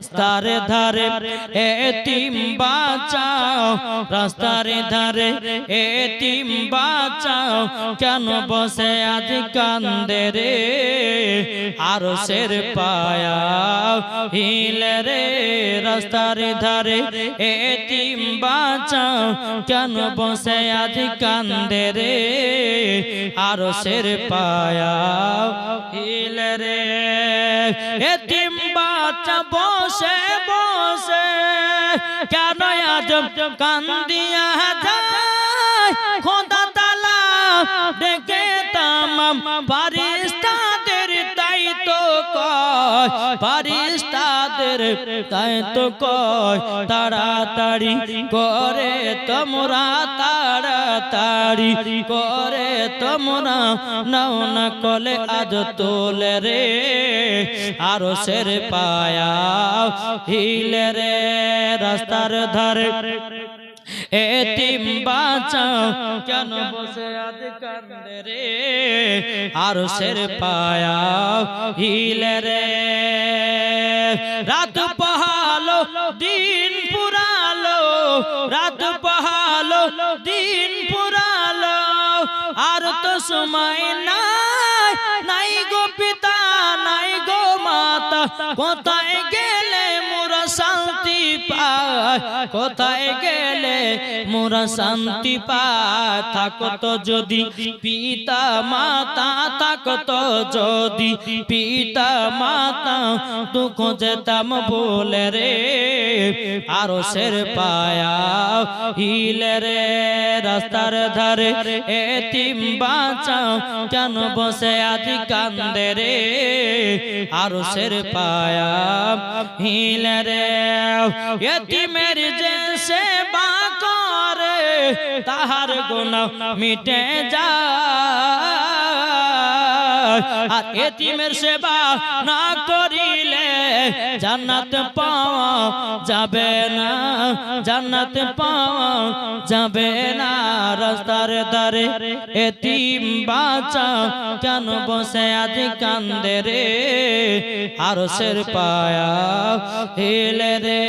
রাস্তার ধারে এতিম বাঁচাও। রাস্তার ধারে এতিম বাঁচাও। কেন বসে আজ কান্দে রে? আর সের পায়া হিলে রে রাস্তার ধারে এতিম বাঁচাও কেন বসে আজ কান্দে রে? আর সের পায়া হিলে রে এতিম বাচ্চা বসে বসে কেন আজ কান্দিয়া যায়? খোদা তালা ডেকে তামাম পারিস্তাদের তাই তো কয় তাই তো কয়, তাড়াতাড়ি করে তোমরা, তাড়াতাড়ি করে তোমরা, নাও না কলে আজ তোলে রে আরও সের পায়া, হিলে রে, রাস্তার ধারে। এতিম বাঁচাও কেন বসে কান্দে রে? আর সের পায়া হিলে রে? রাত পহালো দিন পুরালো। রাত পহালো দিন পুরালো। আর তো সময় নাই নাই গো পিতা নাই গো মাতা। কোথায় পায়, কোথায় গেলে মোরা শান্তি পায়? থাকত যদি পিতা মাতা, থাকত যদি পিতা মাতা, দুঃখ যেতাম বলে রে আরও সের পায়া হিলে রে, রাস্তার ধারে এতিম বাঁচাও, কেন বসে আদি কান্দে রে? আরও সের পায়া হিলে রে এতিমের যে সেবা করে তাহার গুণা মিটে যায়। আর এতিমের সেবা না করিলে জান্নাত পাওয়া যাবে না, জান্নাত পাওয়া যাবে না। রাস্তার দারে এতিম বাঁচা কেন বসে আজ কান্দে রে? আর সের পায়া হিলে রে।